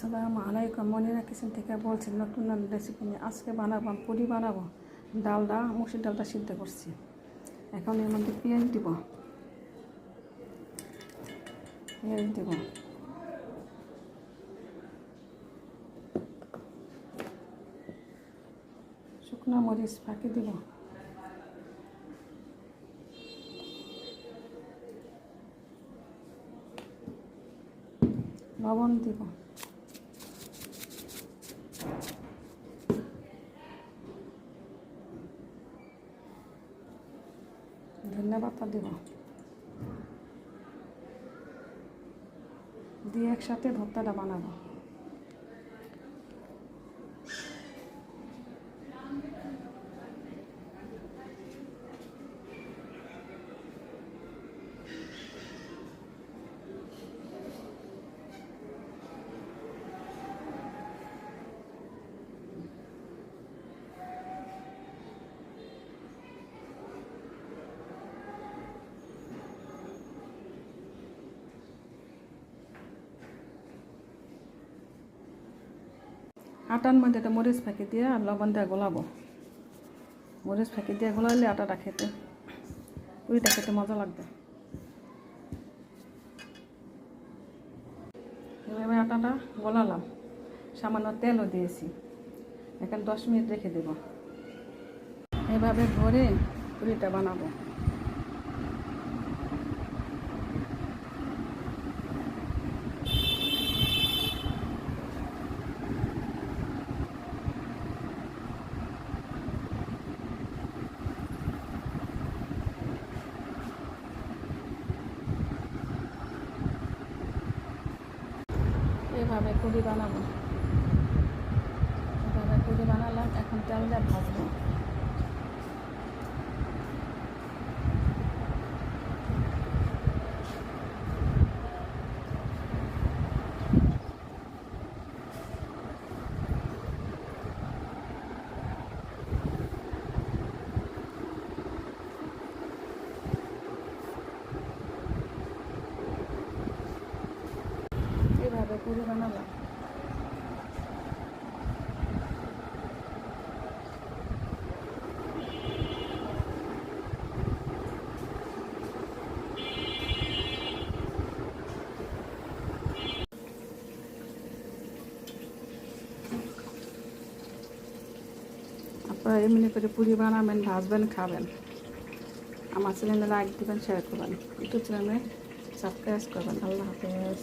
আসসালামু আলাইকুম। মনিরা কিচেন থেকে বলছি নতুন নতুন রেসিপি নিয়ে আজকে বানাবো পুরি বানাবো। ডালটা মুসুর ডালটা সিদ্ধ করছি। এখন এর মধ্যে পেঁয়াজ দিব। পেঁয়াজ দিব। শুকনো মরিচ ফাঁকি দিব। লবণ দিব। ধনিয়া পাতা দিব। দিয়ে একসাথে ভর্তাটা বানাবো। আটার মধ্যে একটা মরিচ ফাঁকি দিয়ে আর লবণ দিয়ে গোলাবো। মরিচ ফাঁকি দিয়ে গোলালে আটাটা খেতে, পুরিটা খেতে মজা লাগবে। এভাবে আটাটা গলালাম, সামান্য তেলও দিয়েছি। এখন দশ মিনিট রেখে দেব। এভাবে ভরে পুরিটা বানাবো। এভাবে পুরি বানাবো এভাবে পুরি বানালাম এখন তেল দিয়ে ভাজবো এভাবে পুরি আপনারা এমনি করে পুরি বানাবেন ভাজবেন খাবেন। আমার চ্যানেলে লাইক দেবেন, শেয়ার করবেন। ইউটিউব চ্যানেলে সাবস্ক্রাইব করবেন। আল্লাহ হাফেজ।